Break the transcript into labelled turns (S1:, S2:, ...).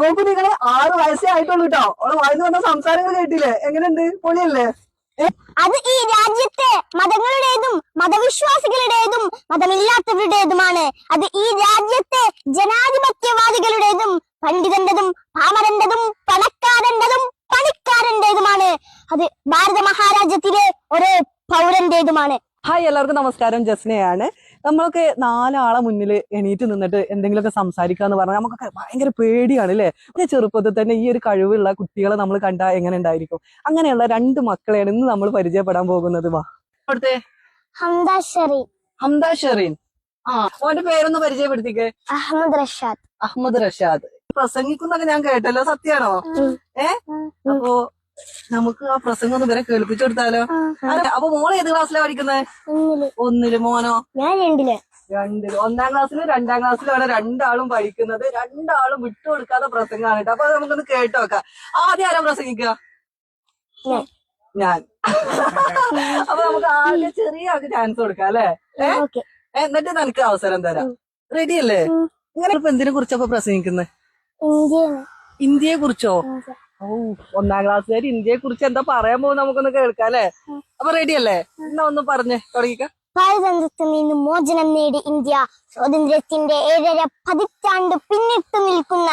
S1: നോക്കൂ നിങ്ങൾ ആറ് വയസ്സേ ആയിട്ടുള്ളൂ കേട്ടോ അവൾ വായിന്ന് വന്ന സംസാരങ്ങൾ കേട്ടില്ലേ? എങ്ങനെയുണ്ട്? പൊളിയല്ലേ?
S2: അത് ഈ രാജ്യത്തെ മതങ്ങളുടേതും മതവിശ്വാസികളുടേതും മതമില്ലാത്തവരുടേതുമാണ്. അത് ഈ രാജ്യത്തെ ജനാധിപത്യവാദികളുടേതും പണ്ഡിതന്റതും പാമരന്റതും പണക്കാരന്റതും പണിക്കാരന്റേതുമാണ്. അത് ഭാരത മഹാരാജ്യത്തിലെ ഒരു പൗരന്റേതുമാണ്.
S1: ഹായ് എല്ലാവർക്കും നമസ്കാരം. ജസ്നയാണ്. നമ്മളൊക്കെ നാലാളെ മുന്നിൽ എണീറ്റ് നിന്നിട്ട് എന്തെങ്കിലുമൊക്കെ സംസാരിക്കാന്ന് പറഞ്ഞാൽ നമുക്കൊക്കെ ഭയങ്കര പേടിയാണ് അല്ലേ പിന്നെ ചെറുപ്പത്തിൽ തന്നെ ഈ ഒരു കഴിവുള്ള കുട്ടികളെ നമ്മൾ കണ്ടാൽ എങ്ങനെ ഉണ്ടായിരിക്കും? അങ്ങനെയുള്ള രണ്ട് മക്കളെയാണ് ഇന്ന് നമ്മൾ പരിചയപ്പെടാൻ പോകുന്നത്. വാ. അവിടുത്തെ?
S2: ഹംദ ഷെറി
S1: ഷെറീൻ ആ ഓന്റെ പേരൊന്ന് പരിചയപ്പെടുത്തിക്കേ.
S2: അഹമ്മദ് റഷാദ്.
S1: അഹമ്മദ് റഷാദ്. പ്രസംഗിക്കുന്നൊക്കെ ഞാൻ കേട്ടല്ലോ സത്യാണോ? ഏ? അപ്പോ നമുക്ക് ആ പ്രസംഗം ഒന്ന് ഇവരെ കേൾപ്പിച്ചു കൊടുത്താലോ? അപ്പൊ മോൾ ഏത് ക്ലാസ്സിലാ പഠിക്കുന്നത് ഒന്നിൽ. മോനോ?
S2: ഞാൻ രണ്ടിൽ.
S1: രണ്ടിൽ. ഒന്നാം ക്ലാസ്സിലും രണ്ടാം ക്ലാസ്സിലാണ് രണ്ടാളും പഠിക്കുന്നത്. രണ്ടാളും വിട്ടുകൊടുക്കാത്ത പ്രസംഗമാണ് കേട്ടോ. അപ്പൊ നമുക്കൊന്ന് കേട്ട് നോക്കാം. ആദ്യം ആരാ പ്രസംഗിക്കുക?
S2: ഞാൻ.
S1: അപ്പൊ നമുക്ക് ആദ്യം ചെറിയ ആൾക്ക് ചാൻസ് കൊടുക്കാം അല്ലെ? എന്നിട്ട് നിനക്ക് അവസരം തരാം. റെഡി അല്ലേ. ഇങ്ങനെ ഇപ്പൊ എന്തിനെ കുറിച്ചപ്പോ പ്രസംഗിക്കുന്നത് ഇന്ത്യയെ കുറിച്ചോ? ഓ ഒന്നാം ക്ലാസ്സുകാർ ഇന്ത്യയെ കുറിച്ച് എന്താ പറയാൻ പോകും നമുക്കൊന്ന് കേൾക്കാം അല്ലെ? അപ്പൊ റെഡി അല്ലേ? എന്നാ ഒന്ന് പറഞ്ഞേ തുടങ്ങിക്ക.
S2: പാരതന്ത്രത്തിൽ നിന്നും മോചനം നേടി ഇന്ത്യ. സ്വാതന്ത്ര്യത്തിന്റെ ഏഴര പതിറ്റാണ്ട് പിന്നിട്ടു നിൽക്കുന്ന